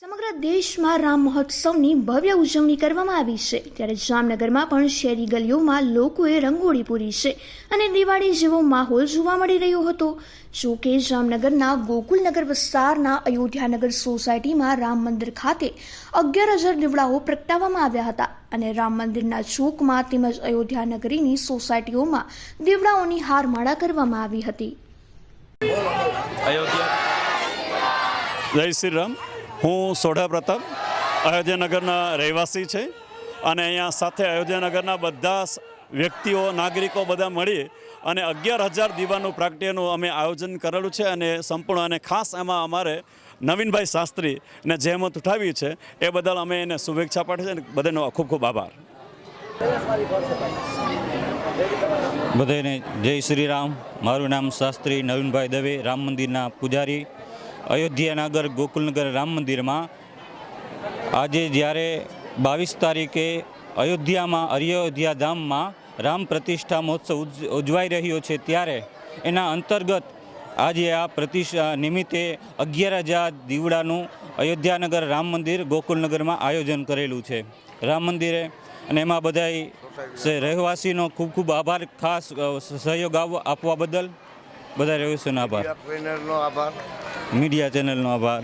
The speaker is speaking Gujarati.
સમગ્ર દેશમાં રામ મહોત્સવની ભવ્ય ઉજવણી કરવામાં આવી છે. ત્યારે જામનગરમાં પણ શેરી ગલીઓમાં લોકોએ રંગોળી પૂરી છે અને દિવાળી જેવો માહોલ જોવા મળી રહ્યો હતો. જો કે જામનગરના ગોકુલનગર વિસ્તારના અયોધ્યાનગર સોસાયટીમાં રામ મંદિર ખાતે અગિયાર હજાર દીવડાઓ પ્રગટાવવામાં આવ્યા હતા અને રામ મંદિરના ચોકમાં તેમજ અયોધ્યાનગરીની સોસાયટીઓમાં દીવડાઓની હારમાળા કરવામાં આવી હતી. અયોધ્યા. જય શ્રી રામ. હું સોઢા પ્રતાપ અયોધ્યાનગરના રહેવાસી છે અને અહીંયા સાથે અયોધ્યાનગરના બધા વ્યક્તિઓ, નાગરિકો બધા મળી અને અગિયાર હજાર દીવાનું પ્રાગટ્યનું અમે આયોજન કરેલું છે અને સંપૂર્ણ અને ખાસ એમાં અમારે નવીનભાઈ શાસ્ત્રીને જહેમત ઉઠાવી છે. એ બદલ અમે એને શુભેચ્છા પાઠવી છે અને બધાનો ખૂબ ખૂબ આભાર. બધાને જય શ્રી રામ. મારું નામ શાસ્ત્રી નવીનભાઈ દવે, રામ મંદિરના પૂજારી. અયોધ્યાનગર, ગોકુલનગર રામ મંદિરમાં આજે જ્યારે બાવીસ તારીખે અયોધ્યામાં, અયોધ્યા ધામમાં રામ પ્રતિષ્ઠા મહોત્સવ ઉજ- ઉજવાઈ રહ્યો છે, ત્યારે એના અંતર્ગત આજે આ પ્રતિષ્ઠા નિમિત્તે અગિયાર હજાર દીવડાનું અયોધ્યાનગર રામ મંદિર ગોકુલનગરમાં આયોજન કરેલું છે. રામ મંદિરે અને એમાં બધાય રહેવાસીનો ખૂબ ખૂબ આભાર, ખાસ સહયોગ આપવા બદલ. બધા રહેવાસીનો આભાર. આભાર. મીડિયા ચેનલનો આભાર